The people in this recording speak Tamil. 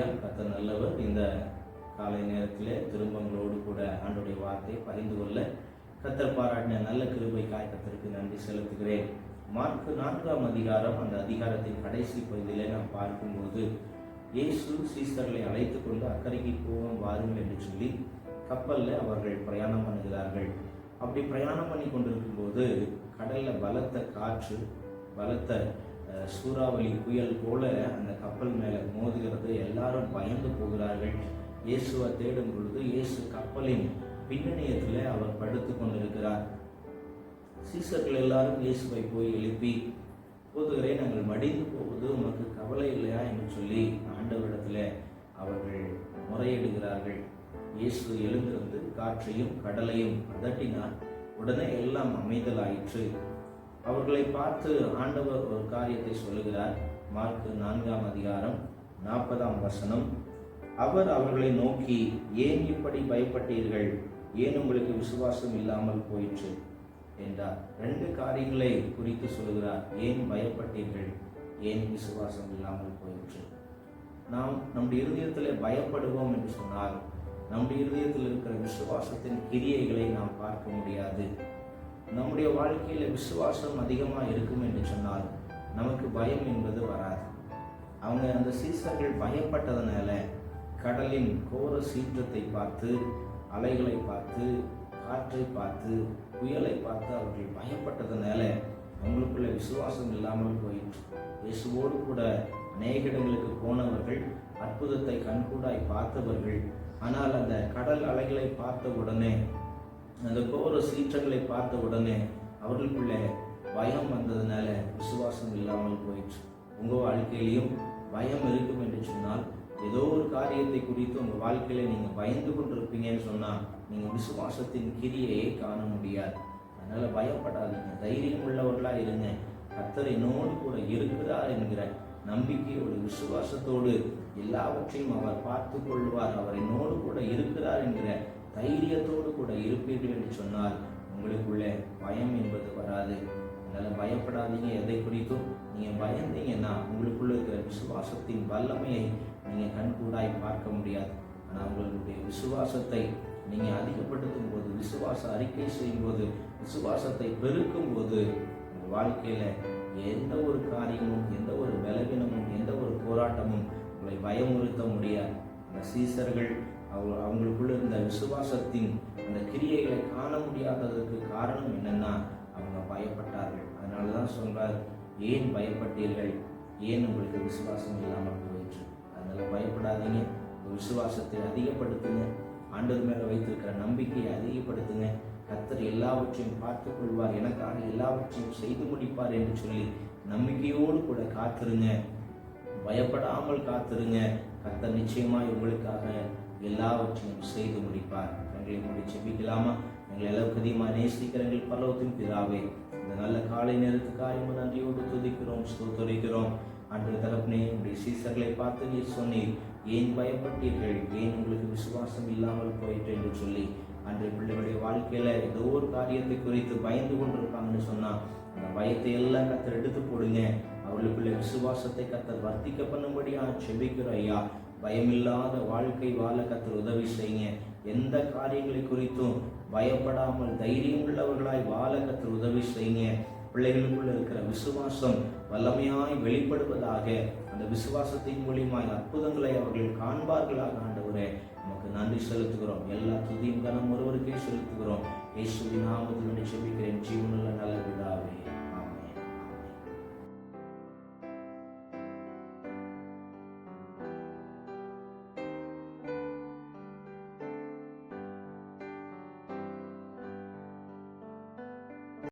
இந்த காலை நேரத்தில் திரும்பங்களோடு கூட ஆண்டுடைய வார்த்தை பகிர்ந்து கொள்ள கத்தர் பாராட்டின நல்ல கிருபை காய்க்கத்திற்கு நன்றி செலுத்துகிறேன். மார்க் நான்காம் அதிகாரம் அந்த அதிகாரத்தின் கடைசி பகுதியிலே நாம் பார்க்கும்போது இயேசு சீசர்களை அழைத்து கொண்டு அக்கறைக்கு போவோம் வாருங்கள் என்று சொல்லி கப்பலில் அவர்கள் பிரயாணம் பண்ணுகிறார்கள். அப்படி பிரயாணம் பண்ணி கொண்டிருக்கும் போது கடல்ல பலத்த காற்று பலத்த சூறாவளி புயல் போல அந்த கப்பல் மேலே மோதுகிற எல்லாரும் பயந்து போகிறார்கள். இயேசுவை தேடும் பொழுது இயேசு கப்பலின் பின்னணியத்தில் அவர் படுத்து கொண்டிருக்கிறார். சீசர்கள் எல்லாரும் இயேசுவை போய் எழுப்பி போதுகிறே நாங்கள் மடிந்து போவது உனக்கு கவலை இல்லையா? என்று சொல்லி ஆண்டவரிடத்தில் அவர்கள் முறையிடுகிறார்கள். இயேசு எழுந்திருந்து காற்றையும் கடலையும் அதட்டினார் உடனே எல்லாம் அமைதலாயிற்று. அவர்களை பார்த்து ஆண்டவர் ஒரு காரியத்தை சொல்லுகிறார். மார்க்கு நான்காம் அதிகாரம் நாற்பதாம் வசனம். அவர் அவர்களை நோக்கி ஏன் இப்படி பயப்பட்டீர்கள்? ஏன் உங்களுக்கு விசுவாசம் இல்லாமல் போயிற்று? என்றார். ரெண்டு காரியங்களை குறித்து சொல்கிறார். ஏன் பயப்பட்டீர்கள்? ஏன் விசுவாசம் இல்லாமல் போயிற்று? நாம் நம்முடைய இருதயத்தில் பயப்படுவோம் என்று சொன்னால் நம்முடைய இருதயத்தில் இருக்கிற விசுவாசத்தின் கிரியைகளை நாம் பார்க்க முடியாது. நம்முடைய வாழ்க்கையில் விசுவாசம் அதிகமாக இருக்கும் என்று சொன்னால் நமக்கு பயம் என்பது வராது. அவங்க அந்த சீசர்கள் பயப்பட்டதுனால கடலின் கோர சீற்றத்தை பார்த்து அலைகளை பார்த்து காற்றை பார்த்து புயலை பார்த்து அவர்கள் பயப்பட்டதுனால அவங்களுக்குள்ள விசுவாசம் இல்லாமல் போயிற்று. இயேசுவோடு கூட அநேக இடங்களுக்கு போனவர்கள் அற்புதத்தை கண்கூடாய் பார்த்தவர்கள். ஆனால் அந்த கடல் அலைகளை பார்த்த உடனே அந்த கோர சீற்றங்களை பார்த்த உடனே அவர்களுக்குள்ள பயம் வந்ததுனால விசுவாசம் இல்லாமல் போயிற்று. உங்கள் வாழ்க்கையிலையும் பயம் இருக்கும் என்று சொன்னால் ஏதோ ஒரு காரியத்தை குறித்து உங்கள் வாழ்க்கையில நீங்கள் பயந்து கொண்டிருப்பீங்கன்னு சொன்னால் நீங்கள் விசுவாசத்தின் கிரியையை காண முடியாது. அதனால் பயப்படாதீங்க. தைரியம் உள்ளவர்களாக இருங்க. கத்தர் என்னோடு கூட இருக்கிறார் என்கிற நம்பிக்கையோடு விசுவாசத்தோடு எல்லாவற்றையும் அவர் பார்த்து கொள்வார். அவர் என்னோடு கூட இருக்கிறார் என்கிற தைரியத்தோடு கூட இருப்பீர்கள் என்று சொன்னால் உங்களுக்குள்ளே பயம் என்பது வராது. அதனால் பயப்படாதீங்க. எதை குறித்தும் நீங்கள் பயந்தீங்கன்னா உங்களுக்குள்ள இருக்கிற விசுவாசத்தின் வல்லமையை நீங்கள் கண்கூடாய் பார்க்க முடியாது. ஆனால் உங்களுடைய விசுவாசத்தை நீங்கள் அதிகப்படுத்தும் போது விசுவாச அறிக்கை செய்யும்போது விசுவாசத்தை பெருக்கும் போது உங்கள் வாழ்க்கையில் எந்த ஒரு காரியமும் எந்த ஒரு பலவீனமும் எந்த ஒரு போராட்டமும் உங்களை பயமுறுத்த முடியாது. அந்த சீசர்கள் அவங்க அவங்களுக்குள்ள இருந்த விசுவாசத்தின் அந்த கிரியைகளை காண முடியாததற்கு காரணம் என்னென்னா அவங்க பயப்பட்டார்கள். அதனால தான் சொல்கிறார் ஏன் பயப்பட்டீர்கள்? ஏன் உங்களுக்கு விசுவாசம் இல்லாமல் போயிற்று? அதனால் பயப்படாதீங்க. விசுவாசத்தை அதிகப்படுத்துங்க. ஆண்டவர் மேலே வைத்திருக்கிற நம்பிக்கையை அதிகப்படுத்துங்க. கத்தர் எல்லாவற்றையும் பார்த்துக் கொள்வார். எனக்காக எல்லாவற்றையும் செய்து முடிப்பார் என்று சொல்லி நம்பிக்கையோடு கூட காத்திருங்க. பயப்படாமல் காத்திருங்க. கத்தர் நிச்சயமாய் உங்களுக்காக எல்லாவற்றையும் செய்து முடிப்பார். எங்களை முடிச்சு செபிக்கலாமா எங்களை அளவுக்கு அதிகமாக நேசிக்கிற எங்கள் பிதாவே இந்த நல்ல காலை நேரத்துக்கு காரியமாக நன்றியோடு துதிக்கிறோம் ஸ்தோத்தரிக்கிறோம். அன்று தரப்பினே உங்களுடைய சீசர்களை பார்த்து நீர் சொன்னீர். ஏன் பயப்பட்டீர்கள்? ஏன் உங்களுக்கு விசுவாசம் இல்லாமல் போயிட்டு என்று சொல்லி. அன்று பிள்ளைகளுடைய வாழ்க்கையில் ஏதோ ஒரு காரியத்தை குறித்து பயந்து கொண்டிருப்பாங்கன்னு சொன்னால் அந்த பயத்தை எல்லாம் கத்தர் எடுத்து போடுங்க. அவர்களுக்குள்ள விசுவாசத்தை கத்தர் வர்த்திக்க பண்ணும்படியா செபிக்கிறோம் ஐயா. பயமில்லாத வாழ்க்கை வாழ கத்தர் உதவி செய்யுங்க. எந்த காரியங்களை குறித்தும் பயப்படாமல் தைரியம் உள்ளவர்களாய் வாழ உதவி செய்யுங்க. பிள்ளைகளுக்குள்ள இருக்கிற விசுவாசம் வல்லமையாய் வெளிப்படுவதாக அந்த விசுவாசத்தின் மூலியமாய் அற்புதங்களை அவர்கள் காண்பார்களாக ஆண்டவரே நமக்கு நன்றி செலுத்துகிறோம். எல்லா துதியும் கனம் ஒருவருக்கே செலுத்துகிறோம். இயேசுவின் நாமத்தில் செபிக்கிறேன். ஜீவனுள்ள நல்ல விழாவே